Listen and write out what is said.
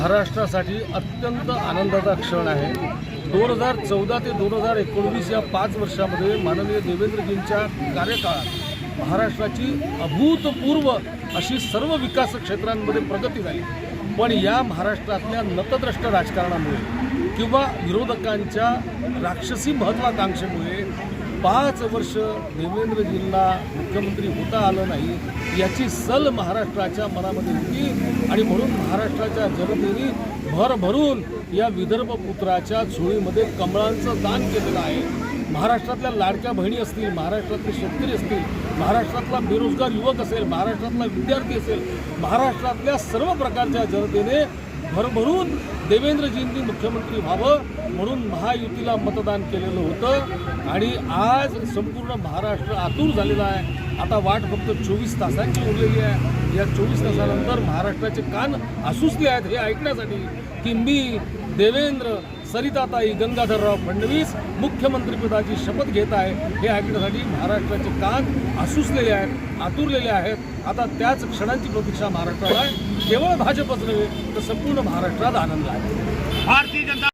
महाराष्ट्रासाठी अत्यंत आनंदाचा क्षण आहे. दोन हजार चौदा ते दोन हजार एकोणवीस या पाच वर्षामध्ये माननीय देवेंद्रजींच्या कार्यकाळात महाराष्ट्राची अभूतपूर्व अशी सर्व विकास क्षेत्रांमध्ये प्रगती झाली. पण या महाराष्ट्रातल्या नतद्रष्ट राजकारणामुळे किंवा विरोधकांच्या राक्षसी महत्वाकांक्षेमुळे पाच वर्ष देवेंद्रजींना मुख्यमंत्री होता आलं नाही याची सल महाराष्ट्राच्या मनामध्ये होती. आणि म्हणून महाराष्ट्राच्या जनतेने भरभरून या विदर्भ पुत्राच्या झोळीमध्ये कमळांचं दान केलेलं आहे. महाराष्ट्रातल्या लाडक्या बहिणी असतील महाराष्ट्रातले शेतकरी असतील महाराष्ट्रातला बेरोजगार युवक असेल महाराष्ट्रातला विद्यार्थी असेल महाराष्ट्रातल्या सर्व प्रकारच्या जनतेने भरभरून देवेंद्रजींनी मुख्यमंत्री व्हावं म्हणून महायुतीला मतदान केलेलं होतं. आणि आज संपूर्ण महाराष्ट्र आतूर झालेला आहे. आता वाट फक्त चोवीस तासांची उरलेली आहे. या चोवीस तासानंतर महाराष्ट्राचे कान आसुसले आहेत हे ऐकण्यासाठी की मी देवेंद्र सरिताताई गंगाधरराव फडणवीस मुख्यमंत्रीपदाची शपथ घेत आहे. हे ऐकण्यासाठी महाराष्ट्राचे कान आसुसलेले आहेत आतुरलेले आहेत. आता त्याच क्षणांची प्रतीक्षा महाराष्ट्राला आहे. केवळ भाजपच नव्हे तर संपूर्ण महाराष्ट्रात आनंद आहे. भारतीय जनता